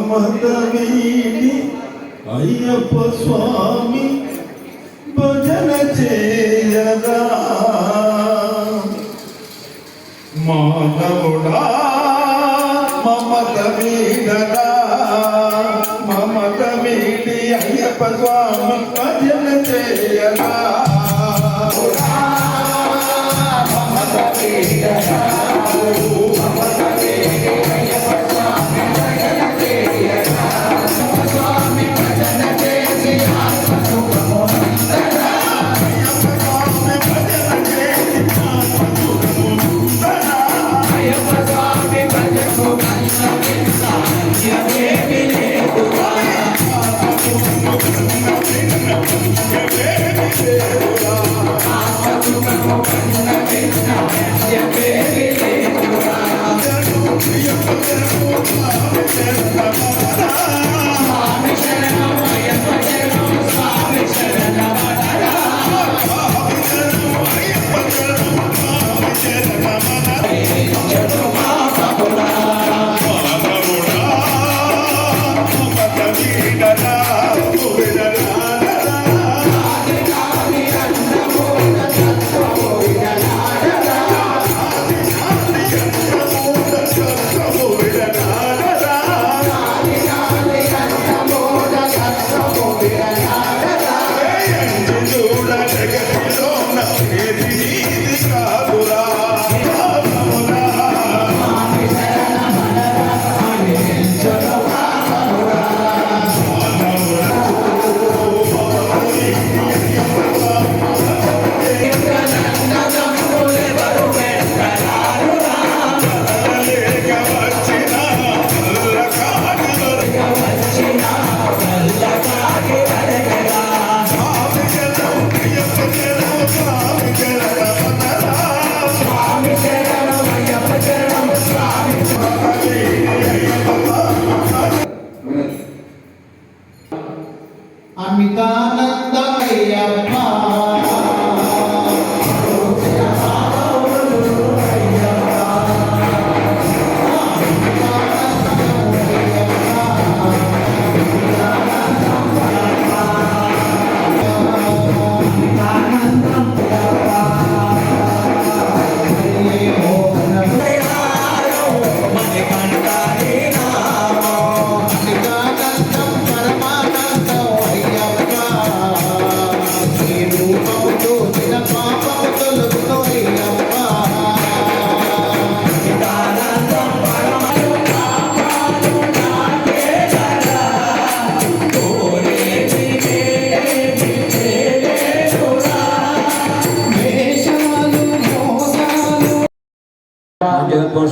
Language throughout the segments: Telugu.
మమత అయ్యప్ప స్వామి భజన చేయగా మానవుడా మమత వీడగా మమత వీడి అయ్యప్ప స్వామి భజన చేయగా Nicaragua.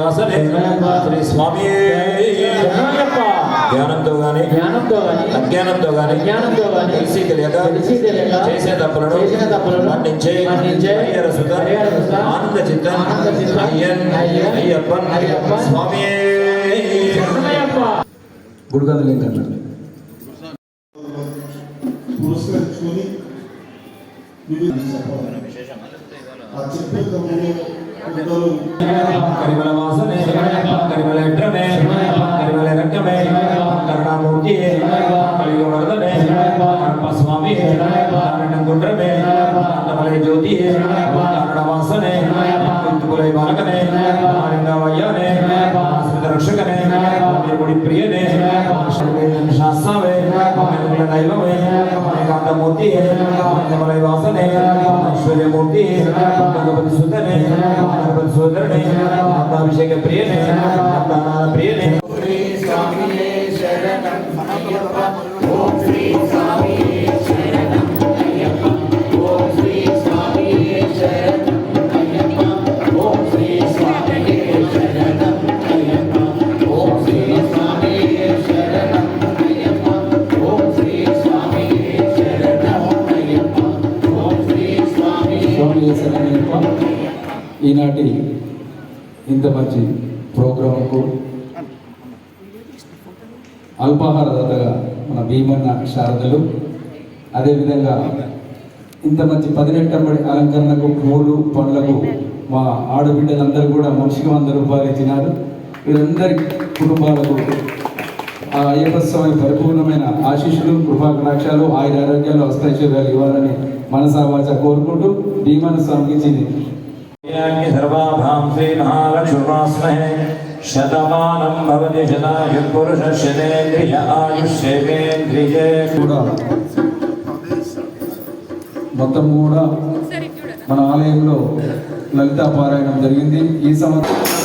శబరిగిరి వాసనే శ్రీ స్వామి. జ్ఞానంతో గాని జ్ఞానంతో గాని అజ్ఞానంతో గాని అజ్ఞానంతో గాని తెలిసి తెలియక తెలిసి తెలియక చేసే తప్పులను చేసిన తప్పులను మన్నించే మన్నించే హరిహర సుత ఆనంద చిత్త ఆనంద చిత్త అయ్యన్ అయ్యప్పన్ అయ్యప్పన్ స్వామి. గుడిగంధ లింకన్న పురస్కరించుకొని ఆ చెప్పే క్రమంలో కొందరు కరిమల వాసనే కరిమల ఎట్రమే కరిమల రక్తమే కరుణామూర్తి కలియుగవర్ధనే కడప స్వామి కారణం గుండ్రమే అన్నమలై జ్యోతి కారణ వాసనే కుంతుకులై బాలకనే മൂർത്തി നമ്മളെ വാസനെ ഐശ്വര്യമൂർത്തി ഭഗവതി സുന്ദരനെ ഭഗവതി സുന്ദരനെ അത്താഭിഷേക പ്രിയനെ അത്താനാഥ പ്രിയനെ. ఈనాటి ఇంత మంచి ప్రోగ్రాంకు అల్పాహారదాతగా మన భీమన్న శారదలు అదేవిధంగా ఇంత మంచి పదినెట్టంబడి అలంకరణకు పూలు పండ్లకు మా ఆడబిడ్డలందరూ కూడా మనిషికి వంద రూపాయలు ఇచ్చినారు. వీరందరి కుటుంబాలకు అయ్యప్ప స్వామి పరిపూర్ణమైన ఆశీస్సులు కృపా కటాక్షాలు ఆయుర ఆరోగ్యాలు అష్టైశ్వర్యాలు ఇవ్వాలని మనసా వాచ కోరుకుంటూ భీమను స్వామికిచ్చింది శతమానం భవతి శతాయుపురుష శనేంద్రియ ఆయుష్యేంద్రియే కూడా మొత్తం కూడా మన ఆలయంలో లలితా పారాయణం జరిగింది. ఈ సంవత్సరం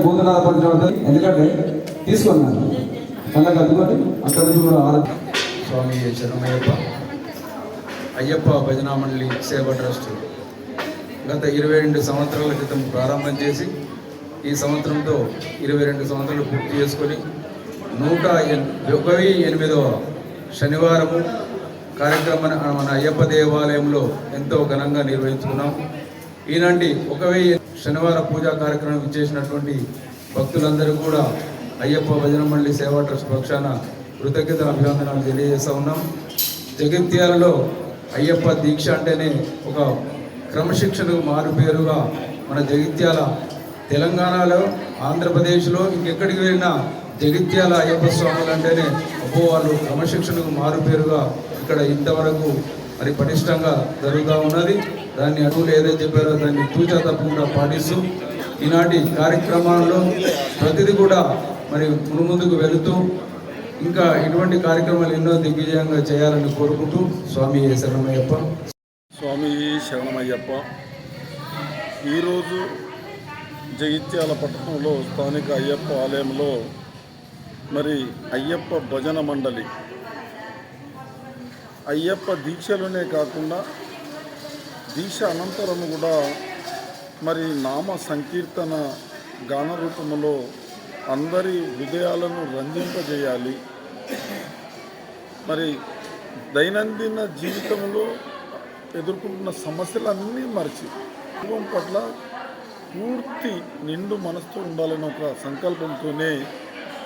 భూతనాథ పంచం ఎందుకంటే తీసుకున్నాను కళ్ళకి అద్దుకొని అక్కడ నుంచి కూడా ఆరోగ్యం స్వామి శరణమయ్యప్ప అయ్యప్ప భజన మండలి సేవ ట్రస్ట్. గత ఇరవై రెండు సంవత్సరాల క్రితం ప్రారంభం చేసి ఈ సంవత్సరంతో ఇరవై రెండు సంవత్సరాలు పూర్తి చేసుకొని నూట ఎన్ ఎనిమిదవ శనివారము కార్యక్రమాన్ని మన అయ్యప్ప దేవాలయంలో ఎంతో ఘనంగా నిర్వహించుకున్నాం. ఈనాటి ఒక వెయ్యి శనివార పూజా కార్యక్రమం ఇచ్చేసినటువంటి భక్తులందరూ కూడా అయ్యప్ప భజన మండలి సేవా ట్రస్ట్ పక్షాన కృతజ్ఞత అభివందనాలు తెలియజేస్తా ఉన్నాం. జగిత్యాలలో అయ్యప్ప దీక్ష అంటేనే ఒక క్రమశిక్షణకు మారుపేరుగా మన జగిత్యాల తెలంగాణలో ఆంధ్రప్రదేశ్లో ఇంకెక్కడికి వెళ్ళినా జగిత్యాల అయ్యప్ప స్వాములు అంటేనే అబ్బో వాళ్ళు క్రమశిక్షణకు మారుపేరుగా ఇక్కడ ఇంతవరకు మరి పటిష్టంగా జరుగుతూ ఉన్నది. దాన్ని అడుగులు ఏదైతే చెప్పారో దాన్ని తూచా తప్పకుండా పాటిస్తూ ఈనాటి కార్యక్రమాల్లో ప్రతిదీ కూడా మరి మునుముందుకు వెళుతూ ఇంకా ఇటువంటి కార్యక్రమాలు ఎన్నో దిగ్విజయంగా చేయాలని కోరుకుంటూ స్వామి శరణమయ్యప్ప. స్వామి శరణమయ్యప్ప. ఈరోజు జగిత్యాల పట్టణంలో స్థానిక అయ్యప్ప ఆలయంలో మరి అయ్యప్ప భజన మండలి. అయ్యప్ప దీక్షలోనే కాకుండా దీక్ష అనంతరం కూడా మరి నామ సంకీర్తన గాన రూపంలో అందరి హృదయాలను రంజింపజేయాలి. మరి దైనందిన జీవితంలో ఎదుర్కొంటున్న సమస్యలన్నీ మరిచి కుటుంబం పట్ల పూర్తి నిండు మనసుతో ఉండాలని ఒక సంకల్పంతోనే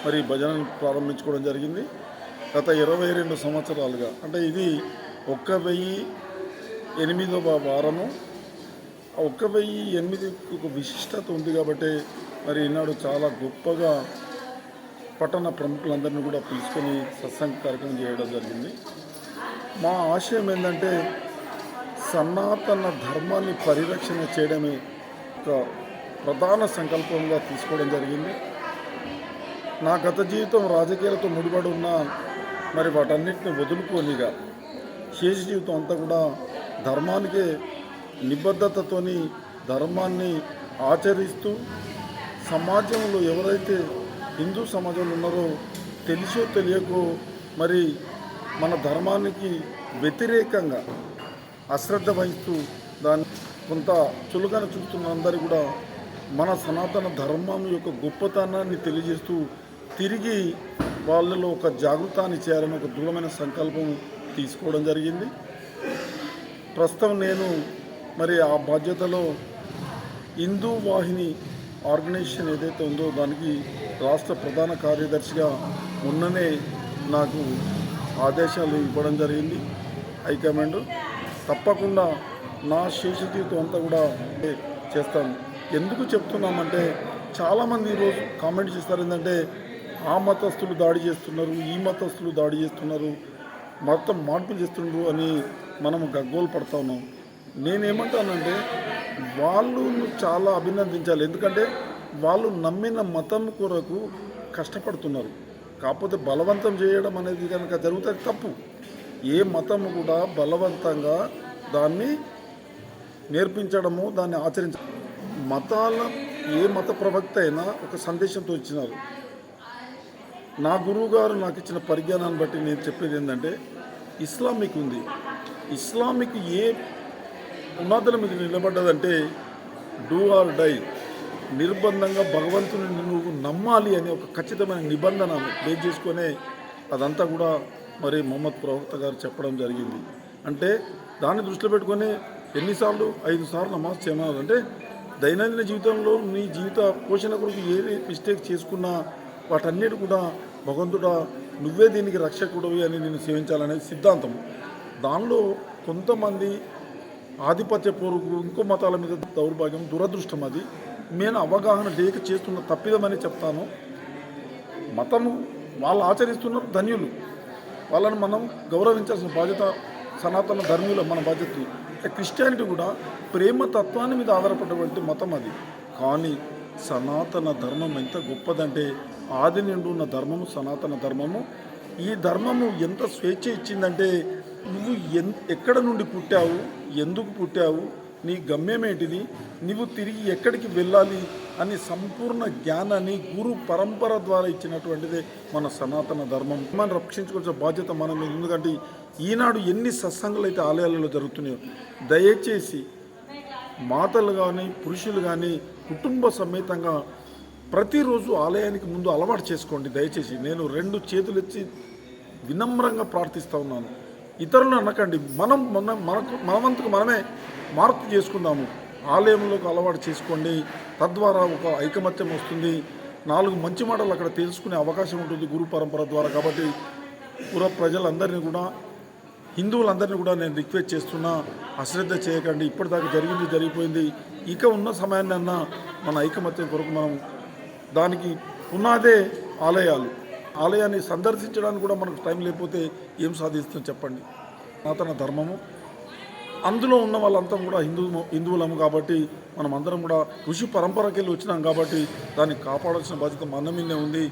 మరి భజనను ప్రారంభించుకోవడం జరిగింది. గత ఇరవై రెండు సంవత్సరాలుగా. అంటే ఇది ఒక్క వెయ్యి ఎనిమిదవ వారము. ఒక ఒక్క వెయ్యి ఎనిమిది ఒక విశిష్టత ఉంది కాబట్టి మరి ఈనాడు చాలా గొప్పగా పట్టణ ప్రముఖులందరినీ కూడా పిలుచుకొని సత్సంగ కార్యక్రమం చేయడం జరిగింది. మా ఆశయం ఏంటంటే సనాతన ధర్మాన్ని పరిరక్షణ చేయడమే ఒక ప్రధాన సంకల్పంగా తీసుకోవడం జరిగింది. నా గత జీవితం రాజకీయాలతో ముడిపడి ఉన్న మరి వాటన్నిటిని వదులుకోనిగా శేష జీవితం అంతా కూడా ధర్మానికి నిబద్ధతతోని ధర్మాన్ని ఆచరిస్తూ సమాజంలో ఎవరైతే హిందూ సమాజంలో ఉన్నారో తెలిసో తెలియకో మరి మన ధర్మానికి వ్యతిరేకంగా అశ్రద్ధ వహిస్తూ దాన్ని కొంత చులుకన చూస్తున్న అందరూ కూడా మన సనాతన ధర్మం యొక్క గొప్పతనాన్ని తెలియజేస్తూ తిరిగి వాళ్ళలో ఒక జాగృతాన్ని చేయాలని ఒక దృఢమైన సంకల్పం తీసుకోవడం జరిగింది. ప్రస్తుతం నేను మరి ఆ బాధ్యతలో హిందూ వాహిని ఆర్గనైజేషన్ ఏదైతే ఉందో దానికి రాష్ట్ర ప్రధాన కార్యదర్శిగా మొన్ననే నాకు ఆదేశాలు ఇవ్వడం జరిగింది. హైకమాండ్ తప్పకుండా నా శేష అంతా కూడా చేస్తాను. ఎందుకు చెప్తున్నామంటే చాలామంది ఈరోజు కామెంట్ చేస్తారు ఏంటంటే ఆ మతస్థులు దాడి చేస్తున్నారు ఈ మతస్థులు దాడి చేస్తున్నారు మొత్తం మార్పులు చేస్తున్నారు అని మనం గగ్గోలు పడతా ఉన్నాం నేనేమంటానంటే వాళ్ళు చాలా అభినందించాలి. ఎందుకంటే వాళ్ళు నమ్మిన మతం కొరకు కష్టపడుతున్నారు. కాకపోతే బలవంతం చేయడం అనేది కనుక జరుగుతుంది తప్పు. ఏ మతం కూడా బలవంతంగా దాన్ని నేర్పించడము దాన్ని ఆచరించ మతాల ఏ మత ప్రవక్త అయినా ఒక సందేశంతో ఇచ్చినారు. నా గురువు గారు నాకు ఇచ్చిన పరిజ్ఞానాన్ని బట్టి నేను చెప్పేది ఏంటంటే ఇస్లామిక్ ఉంది ఇస్లామిక్ ఏ పునాదుల మీద నిలబడ్డదంటే డూ ఆర్ డై. నిర్బంధంగా భగవంతుని నువ్వు నమ్మాలి అనే ఒక ఖచ్చితమైన నిబంధన బేస్ చేసుకునే అదంతా కూడా మరి మొహమ్మద్ ప్రవక్త గారు చెప్పడం జరిగింది. అంటే దాన్ని దృష్టిలో పెట్టుకొని ఎన్నిసార్లు? ఐదు సార్లు నమాజ్ చేయమన్నారు. అంటే దైనందిన జీవితంలో నీ జీవిత పోషణ కొరకు ఏ మిస్టేక్ చేసుకున్నా వాటన్నిటి కూడా భగవంతుడా నువ్వే దీనికి రక్షకుడివి అని నేను సేవించాలనే సిద్ధాంతం. దానిలో కొంతమంది ఆధిపత్య పూర్వకు ఇంకో మతాల మీద దౌర్భాగ్యం దురదృష్టం అది. నేను అవగాహన లేక చేస్తున్న తప్పిదమని చెప్తాను. మతము వాళ్ళు ఆచరిస్తున్న ధన్యులు. వాళ్ళని మనం గౌరవించాల్సిన బాధ్యత సనాతన ధర్మీయుల మన బాధ్యత క్రిస్టియానిటీ కూడా ప్రేమ తత్వాన్ని మీద ఆధారపడేటువంటి మతం అది. కానీ సనాతన ధర్మం ఎంత గొప్పదంటే ఆది నిండు ఉన్న ధర్మము సనాతన ధర్మము. ఈ ధర్మము ఎంత స్వేచ్ఛ ఇచ్చిందంటే నువ్వు ఎన్ ఎక్కడ నుండి పుట్టావు ఎందుకు పుట్టావు నీ గమ్యమేంటిది నువ్వు తిరిగి ఎక్కడికి వెళ్ళాలి అని సంపూర్ణ జ్ఞానాన్ని గురు పరంపర ద్వారా ఇచ్చినటువంటిదే మన సనాతన ధర్మం. మనం రక్షించుకోవాల్సిన బాధ్యత మన మీద ఎందుకంటే ఈనాడు ఎన్ని సత్సంగులు అయితే ఆలయాలలో జరుగుతున్నాయో దయచేసి మాతలు కానీ పురుషులు కానీ కుటుంబ సమేతంగా ప్రతిరోజు ఆలయానికి ముందు అలవాటు చేసుకోండి. దయచేసి నేను రెండు చేతులు ఎత్తి వినమ్రంగా ప్రార్థిస్తూ ఉన్నాను. ఇతరులను అనకండి మనం మన మనకు మనవంతుకు మనమే మార్పు చేసుకుందాము. ఆలయంలోకి అలవాటు చేసుకోండి. తద్వారా ఒక ఐకమత్యం వస్తుంది. నాలుగు మంచి మాటలు అక్కడ తెలుసుకునే అవకాశం ఉంటుంది గురు పరంపర ద్వారా. కాబట్టి పుర ప్రజలందరినీ కూడా హిందువులందరినీ కూడా నేను రిక్వెస్ట్ చేస్తున్నా అశ్రద్ధ చేయకండి. ఇప్పటిదాకా జరిగింది జరిగిపోయింది. ఇక ఉన్న సమయాన్ని అన్న మన ఐకమత్యం కొరకు మనం దానికి పునాదే ఆలయాలు. ఆలయాన్ని సందర్శించడానికి కూడా మనకు టైం లేకపోతే ఏం సాధిస్తాం చెప్పండి. సనాతన ధర్మము. అందులో ఉన్న వాళ్ళంతా కూడా హిందూ హిందువులము కాబట్టి మనం అందరం కూడా ఋషి పరంపరకెళ్ళి వచ్చినాం కాబట్టి దాన్ని కాపాడాల్సిన బాధ్యత మన మీదే ఉంది.